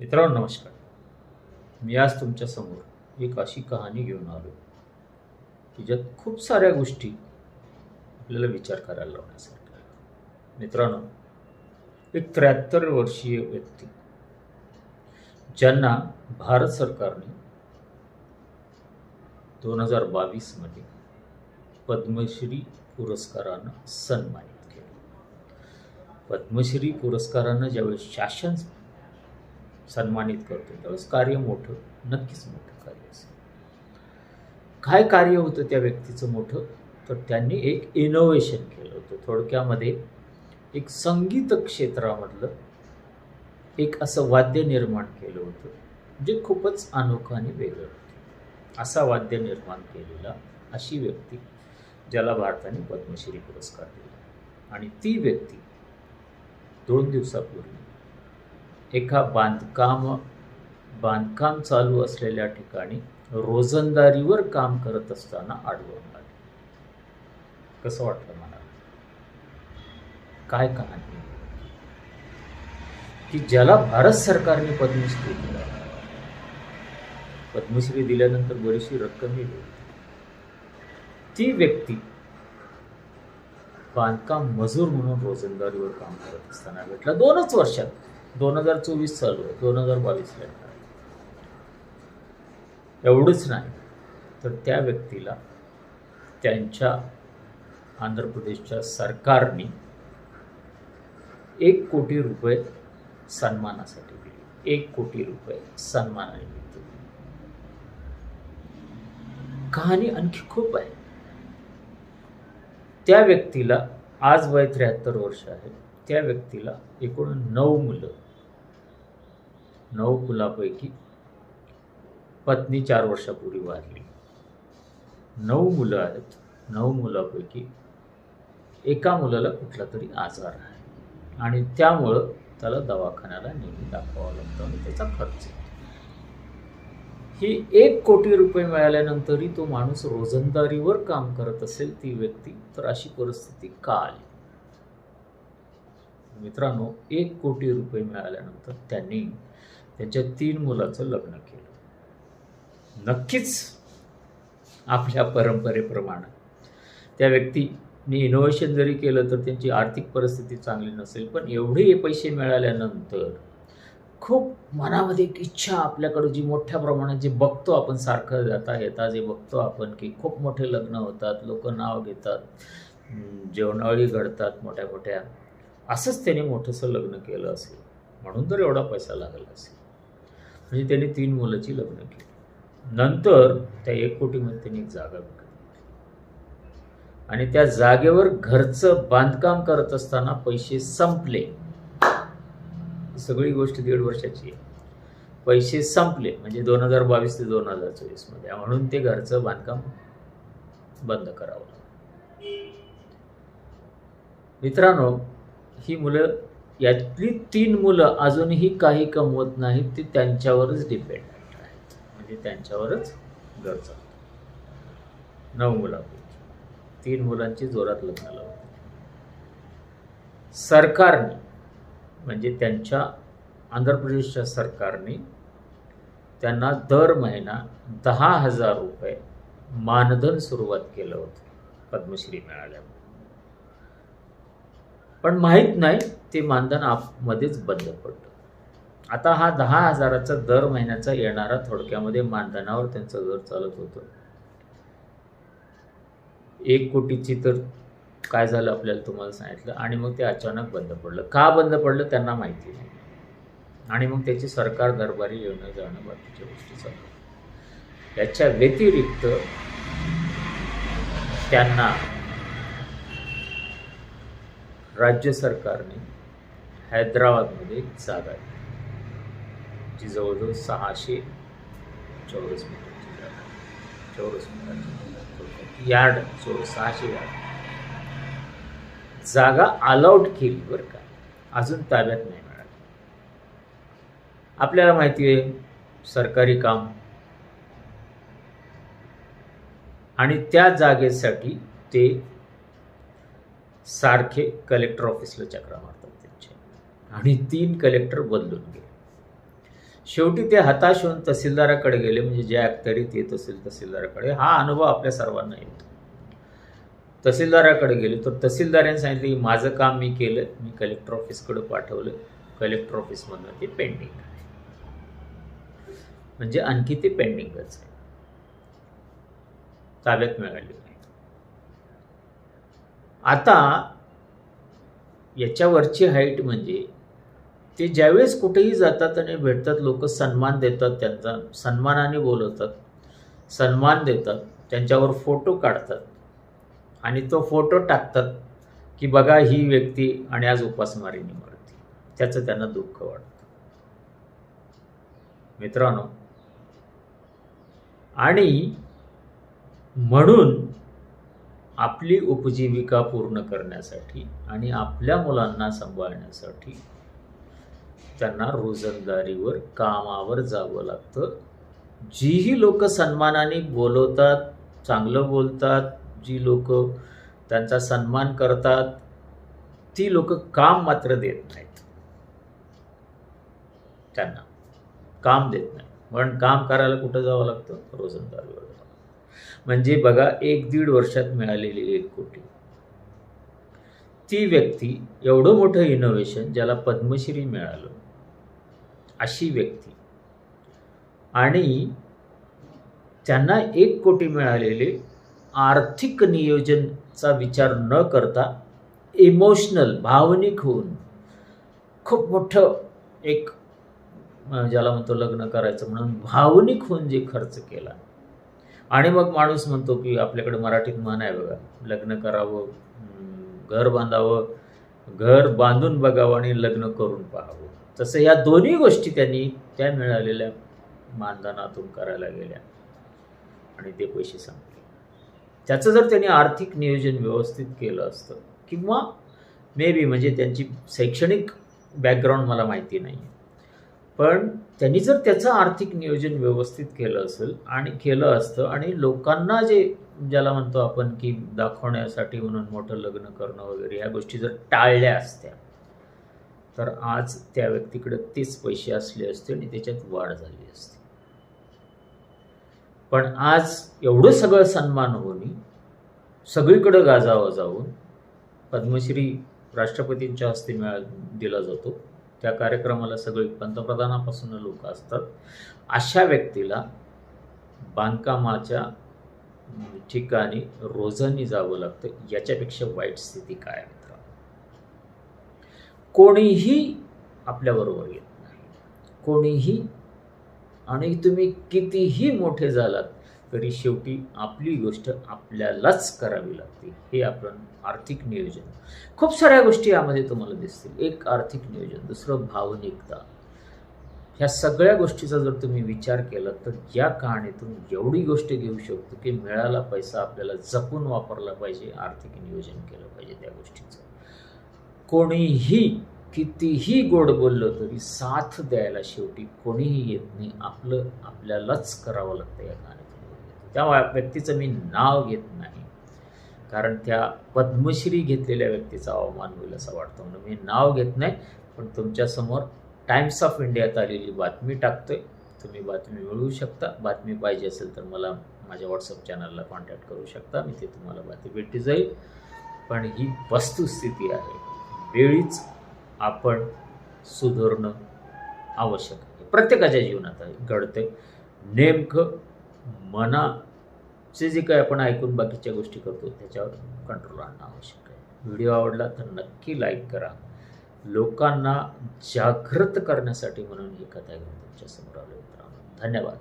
मित्रांनो नमस्कार. मी आज तुमच्यासमोर एक अशी कहाणी घेऊन आलो की ज्यात खूप साऱ्या गोष्टी आपल्याला विचार करायला लावण्यासारख्या मित्रांनो एक त्र्याहत्तर वर्षीय व्यक्ती ज्यांना भारत सरकारने दोन हजार बावीसमध्ये पद्मश्री पुरस्कारानं सन्मानित केलं. पद्मश्री पुरस्कारानं ज्यावेळेस शासन सन्मानित करतो. त्यावेळेस कार्य मोठं नक्कीच मोठं कार्य असेल. काय कार्य होतं त्या व्यक्तीचं मोठं? तर त्यांनी एक इनोव्हेशन केलं होतं. थोडक्यामध्ये एक संगीत क्षेत्रामधलं एक असं वाद्य निर्माण केलं होतं जे खूपच अनोखं आणि वेगळं होतं. असा वाद्य निर्माण केलेला अशी व्यक्ती ज्याला भारताने पद्मश्री पुरस्कार दिला. आणि ती व्यक्ती दोन दिवसापूर्वी एका बांधकाम बांधकाम चालू असलेल्या ठिकाणी रोजंदारीवर काम करत असताना आढळून आले. कसं वाटलं मला? काय कहाणी? की ज्याला भारत सरकारने पद्मश्री दिला. पद्मश्री दिल्यानंतर बरीचशी रक्कमही दिली ती व्यक्ती बांधकाम मजूर म्हणून रोजंदारीवर काम करत असताना भेटला. दोनच वर्षात. दोन हजार चोवीस चालू आहे. दोन हजार बावीसला एवढंच नाही तर त्या व्यक्तीला त्यांच्या आंध्र प्रदेशच्या सरकारने एक कोटी रुपये सन्मानासाठी दिले. एक कोटी रुपये सन्मानाने दिले कहाणी आणखी खूप आहे. त्या व्यक्तीला आज वय त्र्याहत्तर वर्ष आहे त्या व्यक्तीला एकूण नऊ मुलं नऊ मुलापैकी पत्नी चार वर्षापूर्वी वारली. नऊ मुलं आहेत. नऊ मुलापैकी एका मुलाला कुठला तरी आजार आहे. आणि त्यामुळं त्याला दवाखान्याला नेहमी दाखवावं लागतं आणि त्याचा खर्च ही एक कोटी रुपये मिळाल्यानंतरही तो माणूस रोजंदारीवर काम करत असेल ती व्यक्ती तर अशी परिस्थिती का आली? मित्रांनो एक कोटी रुपये मिळाल्यानंतर त्यांनी त्यांच्या तीन मुलाचं लग्न केलं. नक्कीच आपल्या परंपरेप्रमाणे. त्या व्यक्तीने इनोव्हेशन जरी केलं तर त्यांची आर्थिक परिस्थिती चांगली नसेल पण एवढे पैसे मिळाल्यानंतर खूप मनामध्ये एक इच्छा आपल्याकडं जी मोठ्या प्रमाणात जे बघतो आपण सारखं जाता येता जे बघतो आपण की खूप मोठे लग्न होतात लोक नाव घेतात जेवणावळी घडतात मोठ्या मोठ्या असंच त्याने मोठंसं लग्न केलं असेल. म्हणून तर एवढा पैसा लागला असेल. म्हणजे त्याने तीन मुलाची लग्न केली. नंतर त्या एक कोटीमध्ये त्यांनी एक जागा विकत आणि त्या जागेवर घरचं बांधकाम करत असताना पैसे संपले. सगळी गोष्ट दीड वर्षाची आहे. पैसे संपले म्हणजे दोन हजार बावीस ते दोन हजार चोवीसमध्ये म्हणून ते घरचं बांधकाम बंद करावं मित्रांनो ही मुलं यातली तीन मुलं अजूनही काही कमवत नाहीत ती त्यांच्यावरच डिपेंडंट आहेत. म्हणजे त्यांच्यावरच घर चालतं. नऊ मुलांपैकी. तीन मुलांची जोरात लग्न लावली सरकारने म्हणजे त्यांच्या आंध्र प्रदेशच्या सरकारने त्यांना दर महिना दहा हजार रुपये मानधन सुरुवात केलं होतं पद्मश्री मिळाल्यामुळे पण माहीत नाही ते मानधन आपमध्येच बंद पडतं. आता हा दहा हजाराचा दर महिन्याचा येणारा थोडक्यामध्ये मानधनावर त्यांचं घर चालत होतं. एक कोटीची तर काय झालं आपल्याला तुम्हाला सांगितलं आणि मग ते अचानक बंद पडलं. का बंद पडलं त्यांना माहिती नाही. आणि मग त्याची सरकार दरबारी येणं जाणं बाकीच्या गोष्टी चालू याच्या व्यतिरिक्त त्यांना राज्य सरकारने हैदराबादमध्ये एक जागा दिली जी जवळजवळ सहाशे चौरस मीटरची जागा चौरस मीटरची यार्ड चौरस सहाशे यार्ड. जागा अलाउड केली बरं का. अजून ताब्यात नाही मिळाली. आपल्याला माहिती आहे सरकारी काम. आणि त्या जागेसाठी ते सारखे कलेक्टर ऑफिसला चक्रा मारतात त्यांचे. आणि तीन कलेक्टर बदलून गेले. शेवटी ते हताश होऊन तहसीलदाराकडे गेले म्हणजे ज्या अखत्यारीत येत असेल तहसीलदाराकडे. हा अनुभव आपल्या सर्वांना येतो. तहसीलदाराकडे गेले तर तहसीलदाराने सांगितलं की माझं काम मी केलं मी कलेक्टर ऑफिसकडे पाठवलं कलेक्टर ऑफिसमधनं ते पेंडिंग आहे. म्हणजे आणखी ते पेंडिंगच आहे. ताब्यात मिळाली नाही. आता याच्यावरची हाईट म्हणजे ते ज्यावेळेस कुठेही जातात आणि भेटतात लोक सन्मान देतात त्यांचा. सन्मानाने बोलवतात सन्मान देतात त्यांच्यावर फोटो काढतात आणि तो फोटो टाकतात की बघा ही व्यक्ती आणि आज उपासमारीने मरते. त्याचं त्यांना दुःख वाटतं. मित्रांनो आणि म्हणून आपली उपजीविका पूर्ण करण्यासाठी आणि आपल्या मुलांना सांभाळण्यासाठी त्यांना रोजंदारीवर कामावर जावं लागतं. जीही लोक सन्मानाने बोलवतात चांगलं बोलतात. जी लोक त्यांचा सन्मान करतात ती लोक काम मात्र देत नाहीत. त्यांना काम देत नाही पण काम करायला कुठं जावं लागतं? रोजंदारीवर. म्हणजे बघा एक दीड वर्षात मिळालेली एक कोटी. ती व्यक्ती एवढं मोठं इनोव्हेशन ज्याला पद्मश्री मिळालं. अशी व्यक्ती. आणि त्यांना एक कोटी मिळालेले आर्थिक नियोजनचा विचार न करता इमोशनल भावनिक होऊन खूप मोठं एक ज्याला म्हणतो लग्न करायचं म्हणून भावनिक होऊन जे खर्च केला. आणि मग माणूस म्हणतो की आपल्याकडे मराठीत म्हण आहे बघा. लग्न करावं घर बांधावं घर बांधून बघावं आणि लग्न करून पाहावं. तसं या दोन्ही गोष्टी त्यांनी त्या मिळालेल्या मानधनातून करायला गेल्या. आणि ते पैसे संपले. त्याचं जर त्यांनी आर्थिक नियोजन व्यवस्थित केलं असतं किंवा मे बी म्हणजे त्यांची शैक्षणिक बॅकग्राऊंड मला माहिती नाही पण त्यांनी जर त्याचं आर्थिक नियोजन व्यवस्थित केलं असेल आणि केलं असतं आणि लोकांना जे ज्याला म्हणतो आपण की दाखवण्यासाठी म्हणून मोठं लग्न करणं वगैरे ह्या गोष्टी जर टाळल्या असत्या तर आज त्या व्यक्तीकडे तेच पैसे असले असते आणि त्याच्यात वाढ झाली असते. पण आज एवढं सगळं सन्मान होणी सगळीकडं गाजावं जाऊन पद्मश्री राष्ट्रपतींच्या हस्ते मिळा दिला जातो. त्या कार्यक्रमाला सगळे पंतप्रधानापासून लोक असतात. अशा व्यक्तीला बांधकामाच्या ठिकाणी रोजानी जावं लागतं. याच्यापेक्षा वाईट स्थिती काय मित्र कोणीही आपल्याबरोबर येत नाही. कोणीही आणि तुम्ही कितीही मोठे झालात तरी शेवटी आपली गोष्ट आपल्यालाच करावी लागते. हे आपण आर्थिक नियोजन. खूप साऱ्या गोष्टी यामध्ये तुम्हाला दिसतील. एक आर्थिक नियोजन दुसरं भावनिकता. ह्या सगळ्या गोष्टीचा जर तुम्ही विचार केला तर या कहाणीतून एवढी गोष्ट घेऊ शकतो की मिळाला पैसा आपल्याला जपून वापरला पाहिजे आर्थिक नियोजन केलं पाहिजे त्या गोष्टीचं. कोणीही कितीही गोड बोललं तरी साथ द्यायला शेवटी कोणीही येत नाही. आपलं आपल्यालाच करावं लागतं या कहाणी त्या व्यक्तीचं मी नाव घेत नाही. कारण त्या पद्मश्री घेतलेल्या व्यक्तीचा अवमान होईल असं वाटतं. म्हणून मी नाव घेत नाही पण तुमच्यासमोर टाइम्स ऑफ इंडियात आलेली बातमी टाकतोय. तुम्ही बातमी मिळवू शकता. बातमी पाहिजे असेल तर मला माझ्या व्हॉट्सअप चॅनलला कॉन्टॅक्ट करू शकता. मी ते तुम्हाला बातमी भेटली जाईल. पण ही वस्तुस्थिती आहे. वेळीच आपण सुधारणं आवश्यक आहे. प्रत्येकाच्या जीवनात आहे. घडते नेमकं जे जे काही आपण ऐकून बाकीच्या गोष्टी करतो त्याच्यावर कंट्रोल आणणं आवश्यक आहे. व्हिडिओ आवडला तर नक्की लाईक करा. लोकांना जागृत करण्यासाठी म्हणून ही कथा घेऊन तुमच्यासमोर आलो मित्रांनो धन्यवाद.